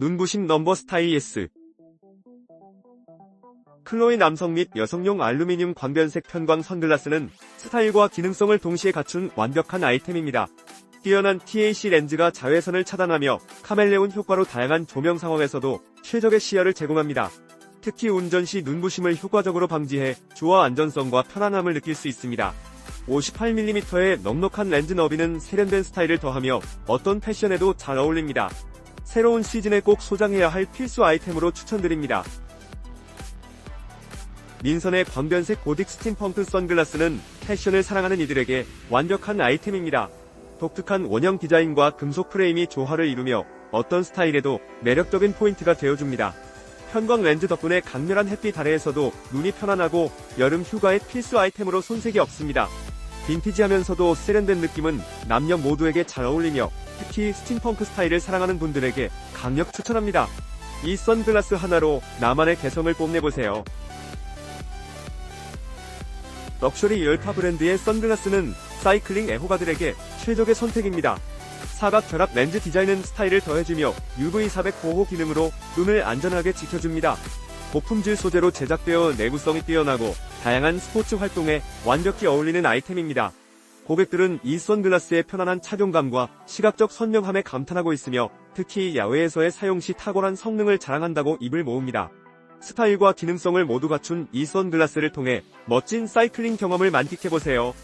눈부신 넘버 스타일S 클로이 남성 및 여성용 알루미늄 광변색 편광 선글라스는 스타일과 기능성을 동시에 갖춘 완벽한 아이템입니다. 뛰어난 TAC 렌즈가 자외선을 차단하며 카멜레온 효과로 다양한 조명 상황에서도 최적의 시야를 제공합니다. 특히 운전 시 눈부심을 효과적으로 방지해 주와 안전성과 편안함을 느낄 수 있습니다. 58mm의 넉넉한 렌즈 너비는 세련된 스타일을 더하며 어떤 패션에도 잘 어울립니다. 새로운 시즌에 꼭 소장해야 할 필수 아이템으로 추천드립니다. 민선의 광변색 고딕 스팀펑크 선글라스는 패션을 사랑하는 이들에게 완벽한 아이템입니다. 독특한 원형 디자인과 금속 프레임이 조화를 이루며 어떤 스타일에도 매력적인 포인트가 되어줍니다. 편광 렌즈 덕분에 강렬한 햇빛 아래에서도 눈이 편안하고 여름 휴가의 필수 아이템으로 손색이 없습니다. 빈티지하면서도 세련된 느낌은 남녀 모두에게 잘 어울리며 특히 스팀펑크 스타일을 사랑하는 분들에게 강력 추천합니다. 이 선글라스 하나로 나만의 개성을 뽐내보세요. 럭셔리 열파 브랜드의 선글라스는 사이클링 애호가들에게 최적의 선택입니다. 사각 결합 렌즈 디자인은 스타일을 더해주며 UV400 보호 기능으로 눈을 안전하게 지켜줍니다. 고품질 소재로 제작되어 내구성이 뛰어나고 다양한 스포츠 활동에 완벽히 어울리는 아이템입니다. 고객들은 이 선글라스의 편안한 착용감과 시각적 선명함에 감탄하고 있으며 특히 야외에서의 사용 시 탁월한 성능을 자랑한다고 입을 모읍니다. 스타일과 기능성을 모두 갖춘 이 선글라스를 통해 멋진 사이클링 경험을 만끽해보세요.